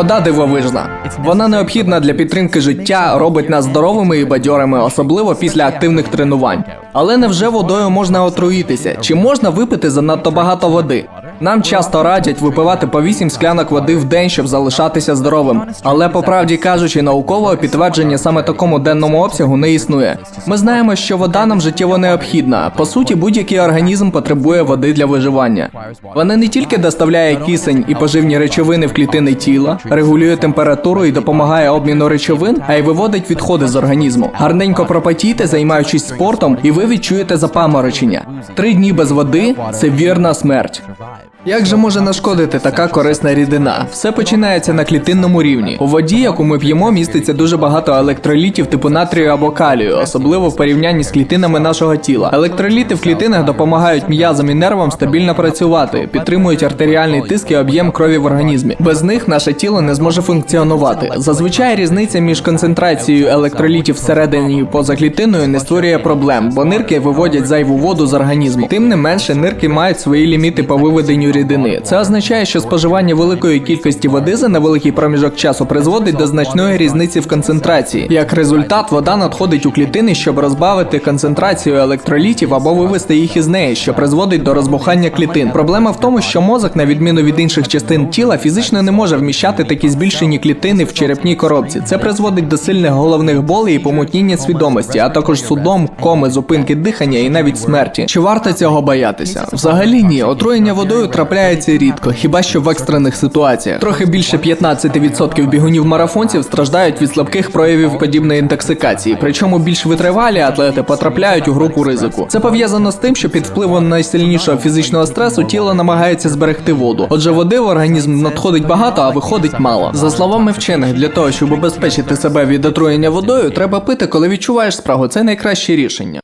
Вода дивовижна. Вона необхідна для підтримки життя, робить нас здоровими і бадьорими, особливо після активних тренувань. Але невже водою можна отруїтися? Чи можна випити занадто багато води? Нам часто радять випивати по 8 склянок води в день, щоб залишатися здоровим. Але по правді кажучи, наукового підтвердження саме такому денному обсягу не існує. Ми знаємо, що вода нам життєво необхідна. По суті, будь-який організм потребує води для виживання. Вона не тільки доставляє кисень і поживні речовини в клітини тіла, регулює температуру і допомагає обміну речовин, а й виводить відходи з організму. Гарненько пропотійте, займаючись спортом, і ви відчуєте запаморочення. Три дні без води це вірна смерть. Як же може нашкодити така корисна рідина? Все починається на клітинному рівні. У воді, яку ми п'ємо, міститься дуже багато електролітів типу натрію або калію, особливо в порівнянні з клітинами нашого тіла. Електроліти в клітинах допомагають м'язам і нервам стабільно працювати, підтримують артеріальний тиск і об'єм крові в організмі. Без них наше тіло не зможе функціонувати. Зазвичай різниця між концентрацією електролітів всередині і поза клітиною не створює проблем, бо нирки виводять зайву воду з організму. Тим не менше, нирки мають свої ліміти по виведенню рідини. Це означає, що споживання великої кількості води за невеликий проміжок часу призводить до значної різниці в концентрації. Як результат, вода надходить у клітини, щоб розбавити концентрацію електролітів або вивести їх із неї, що призводить до розбухання клітин. Проблема в тому, що мозок, на відміну від інших частин тіла, фізично не може вміщати такі збільшені клітини в черепній коробці. Це призводить до сильних головних болей і помутніння свідомості, а також судом, коми, зупинки дихання і навіть смерті. Чи варто цього боятися? Взагалі ні. Отруєння водою трапляється рідко, хіба що в екстрених ситуаціях. Трохи більше 15% бігунів марафонців страждають від слабких проявів подібної інтоксикації. Причому більш витривалі атлети потрапляють у групу ризику. Це пов'язано з тим, що під впливом найсильнішого фізичного стресу тіло намагається зберегти воду. Отже, води в організм надходить багато, а виходить мало. За словами вчених, для того, щоб убезпечити себе від отруєння водою, треба пити, коли відчуваєш спрагу. Це найкраще рішення.